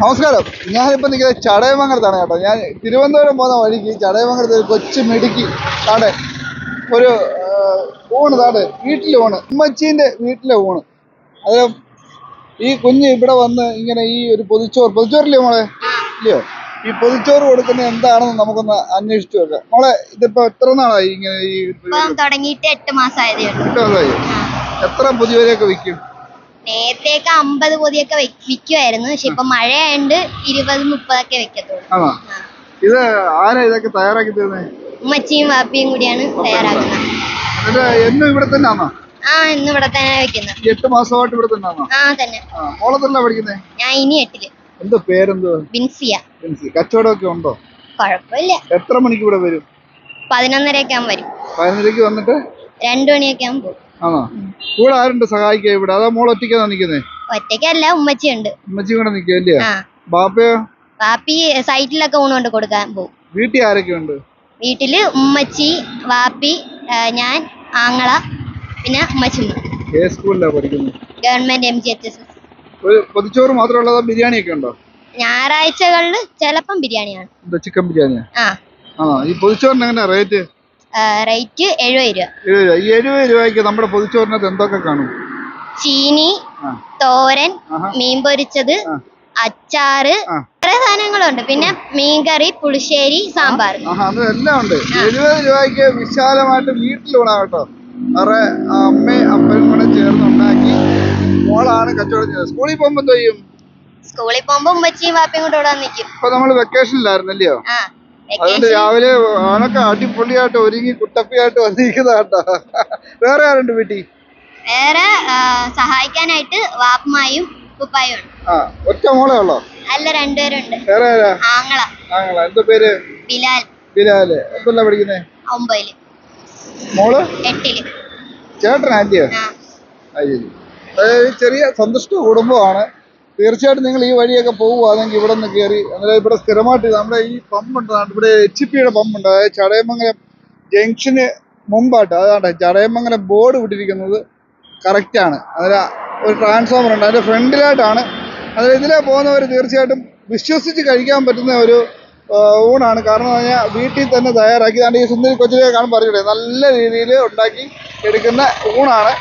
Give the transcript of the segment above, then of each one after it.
നമസ്കാരം. ഞാനിപ്പോൾ നിൽക്കുന്നത് ചടയമംഗലത്താണ് കേട്ടോ. ഞാൻ തിരുവനന്തപുരം പോകുന്ന വഴിക്ക് ചടയമംഗലത്ത് ഒരു കൊച്ചു മിടുക്കി താടെ. ഒരു ഊണ് താടെ. വീട്ടിലെ ഊണ്. ഉമ്മച്ചീന്റെ വീട്ടിലെ ഊണ്. അത് ഈ കുഞ്ഞ് ഇവിടെ വന്ന് ഇങ്ങനെ ഈ ഒരു പൊതിച്ചോറ് പൊതിച്ചോറില്ലേ മോളെ? ഇല്ലയോ? ഈ പൊതിച്ചോറ് കൊടുക്കുന്ന എന്താണെന്ന് നമുക്കൊന്ന് അന്വേഷിച്ചു നോക്കാം. മോളെ ഇതിപ്പോ എത്ര നാളായി ഇങ്ങനെ ഈ തുടങ്ങിയിട്ട് എട്ട് മാസമായി എത്ര പുതിയവരെയൊക്കെ വിൽക്കും? നേരത്തെയൊക്കെ അമ്പത് പൊതിയൊക്കെ വിൽക്കുമായിരുന്നു പക്ഷെ ഇപ്പൊ മഴയായോണ്ട് ഇരുപത് മുപ്പതൊക്കെ വെക്കത്തുള്ളൂ. ആണോ? ഇത് ആരാ ഇതൊക്കെ തയ്യാറാക്കി തരുന്നത് ഉമ്മച്ചിയും വാപ്പിയും കൂടിയാണ് തയ്യാറാക്കുന്നത്. എന്നിട്ട് എന്നും ഇവിടെ ആ ഇന്ന് ഇവിടെ തന്നെ വെക്കുന്നത്. എട്ട് മാസമായിട്ട് ഇവിടെ ആ തന്നെ. മോളത്തല്ല പഠിക്കുന്നേ? ഞാൻ ഇനി എട്ടിൽ. എന്തോ പേരെന്തോ? ബിൻസിയ. ബിൻസി. കച്ചവടമൊക്കെ ഉണ്ടോ? കുഴപ്പമില്ല. എത്ര മണിക്ക് ഇവിടെ വരും? പതിനൊന്നരയൊക്കെ ആകുമ്പോൾ വരും. പതിനൊന്നരക്ക് വന്നിട്ട്? രണ്ടു മണിയൊക്കെ ആകുമ്പോൾ ആണോ? കൂടെ ആരുണ്ട് സഹായിക്കാൻ ഇവിടെ? അതാ മോൾ ഒറ്റയ്ക്കാണ് നിക്കുന്നേ ഒറ്റയ്ക്കല്ല ഉമ്മച്ചിയുണ്ട്. ഉമ്മച്ചി കൂടെ നിക്കല്ലേ ബാപ്പയോ? വാപ്പി സൈറ്റിലൊക്കെ ഊണ് കൊണ്ട് കൊടുക്കാൻ പോകും വീട്ടിൽ ആരൊക്കെ ഉണ്ട്? വീട്ടിൽ ഉമ്മച്ചി വാപ്പി ഞാൻ ആങ്ങള പിന്നെ ഉമ്മച്ചി പഠിക്കുന്നത്? Government M G H S S ഒരു പൊതിച്ചോറ് മാത്രമല്ല ബിരിയാണി ഒക്കെ ഉണ്ടോ? ഞായറാഴ്ചകളിൽ ചിലപ്പം ബിരിയാണിയാണ്. ചിക്കൻ ബിരിയാണിയാ? ആ. ആണോ? ഈ പൊതിച്ചോറിന് എങ്ങനെയാ റേറ്റ്? റേറ്റ് എഴുപത് രൂപ. എഴുപത് രൂപ. ഈ എഴുപത് രൂപയ്ക്ക് നമ്മുടെ പൊതിച്ചോറിനകത്ത് എന്തൊക്കെ കാണും? ചീനി തോരൻ. മീൻ പൊരിച്ചത് അച്ചാറ് കുറെ സാധനങ്ങളുണ്ട്. പിന്നെ മീൻകറി പുളിശ്ശേരി സാമ്പാർ. എല്ലാം ഉണ്ട്. എഴുപത് രൂപയ്ക്ക് വിശാലമായിട്ട് വീട്ടിലൂടെ കേട്ടോ. അവരുടെ അമ്മയും അപ്പനും കൂടെ ചേർന്ന് ഉണ്ടാക്കി. മോളാണ് കച്ചവടം ചെയ്തത് സ്കൂളിൽ പോകുമ്പോ എന്തോ ചെയ്യും? സ്കൂളിൽ പോകുമ്പോ ഉമ്മച്ചിയും വാപ്പയും കൂടെ ഇവിടെ നിൽക്കും. ഇപ്പൊ നമ്മൾ വെക്കേഷനിലായിരുന്നല്ലയോ ആ. അതുകൊണ്ട് രാവിലെ ആളൊക്കെ അടിപൊളിയായിട്ട് ഒരുങ്ങി കുട്ടപ്പിയായിട്ട് വന്നിരിക്കുന്ന കേട്ടോ വേറെ ആരുണ്ട് വീട്ടിൽ? വേറെ സഹായിക്കാനായിട്ട് വാപ്പമായും ഉപ്പായും ആ ഒറ്റ മോളെ ഉള്ളോ? അല്ല രണ്ടുപേരുണ്ട്. വേറെ ആരാ? ആങ്ങള. ആങ്ങള. എന്താ പേര്? ബിലാൽ. ബിലാൽ. എന്തല്ല പഠിക്കുന്നേ? ഒമ്പതിൽ. മോൾ? എട്ടിൽ. ചേട്ടനാന്റിയോ ആ. അത് ചെറിയ സന്തുഷ്ട കുടുംബമാണ്. തീർച്ചയായിട്ടും നിങ്ങൾ ഈ വഴിയൊക്കെ പോകുവാണെങ്കിൽ ഇവിടെ നിന്ന് കയറി അന്നേരം ഇവിടെ സ്ഥിരമായിട്ട് നമ്മുടെ ഈ പമ്പുണ്ട് ഇവിടെ എച്ച് പിയുടെ പമ്പുണ്ട്. അതായത് ചടയമംഗലം ജംഗ്ഷന് മുമ്പായിട്ട് അതാണ്ട് ചടയമംഗലം ബോർഡ് വിട്ടിരിക്കുന്നത് കറക്റ്റാണ് അതിൽ ഒരു ട്രാൻസ്ഫോമർ ഉണ്ട്. അതിന്റെ ഫ്രണ്ടിലായിട്ടാണ്. അതിൽ ഇതിലെ പോകുന്നവർ തീർച്ചയായിട്ടും വിശ്വസിച്ച് കഴിക്കാൻ പറ്റുന്ന ഒരു ഊണാണ്. കാരണം പറഞ്ഞാൽ വീട്ടിൽ തന്നെ തയ്യാറാക്കി ഈ സുന്ദരി കാണുമ്പോൾ പറഞ്ഞില്ലേ നല്ല രീതിയിൽ ഉണ്ടാക്കി എടുക്കുന്ന ഊണാണ്.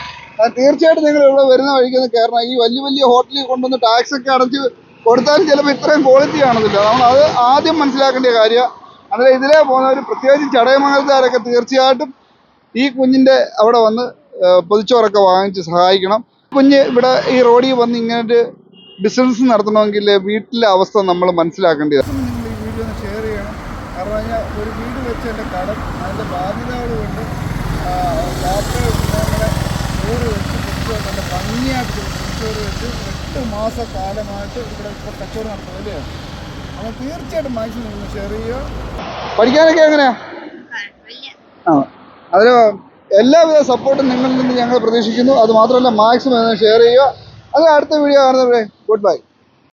തീർച്ചയായിട്ടും നിങ്ങൾ ഇവിടെ വരുന്ന വഴിക്ക് ഒന്ന് കയറണം. ഈ വലിയ വലിയ ഹോട്ടലിൽ കൊണ്ടുവന്ന് ടാക്സ് ഒക്കെ അടച്ച് കൊടുത്താൽ ചിലപ്പോൾ ഇത്രയും ക്വാളിറ്റി കാണുന്നില്ല നമ്മൾ അത് ആദ്യം മനസ്സിലാക്കേണ്ട കാര്യമാണ് അന്നേരം ഇതിലേ പോകുന്നവർ പ്രത്യേകിച്ച് ചടയമംഗലത്തുകാരൊക്കെ തീർച്ചയായിട്ടും ഈ കുഞ്ഞിന്റെ അവിടെ വന്ന് പൊതിച്ചോറൊക്കെ വാങ്ങിച്ച് സഹായിക്കണം. കുഞ്ഞ് ഇവിടെ ഈ റോഡിൽ വന്ന് ഇങ്ങനെ ബിസിനസ് നടത്തണമെങ്കിൽ വീട്ടിലെ അവസ്ഥ നമ്മൾ മനസ്സിലാക്കേണ്ടതാണ് നിങ്ങൾ ഈ വീഡിയോ ഒന്ന് ഷെയർ ചെയ്യണം. ഒരു വീട് വെച്ചതിന്റെ കടം അതിന്റെ ബാധ്യതകളുമുണ്ട് വാപ്പയുടെ ചോറ് വെച്ച് കുറച്ച് നല്ല ഭംഗിയായിട്ട് ചോറ് വെച്ച് എട്ട് മാസക്കാലമായിട്ട് ഇവിടെ ഇപ്പോൾ കച്ചവടം നടത്തുന്നത് അല്ലേ? അപ്പോൾ തീർച്ചയായിട്ടും മാക്സിമം നിങ്ങൾ ചെയ്യുക. പഠിക്കാനൊക്കെ എങ്ങനെയാ? അതിന് എല്ലാവിധ സപ്പോർട്ടും നിങ്ങളിൽ നിന്ന് ഞങ്ങൾ പ്രതീക്ഷിക്കുന്നു. അത് മാത്രമല്ല മാക്സിമം ഷെയർ ചെയ്യുക. അത് അടുത്ത വീഡിയോ കാണുന്നവരെ ഗുഡ് ബൈ.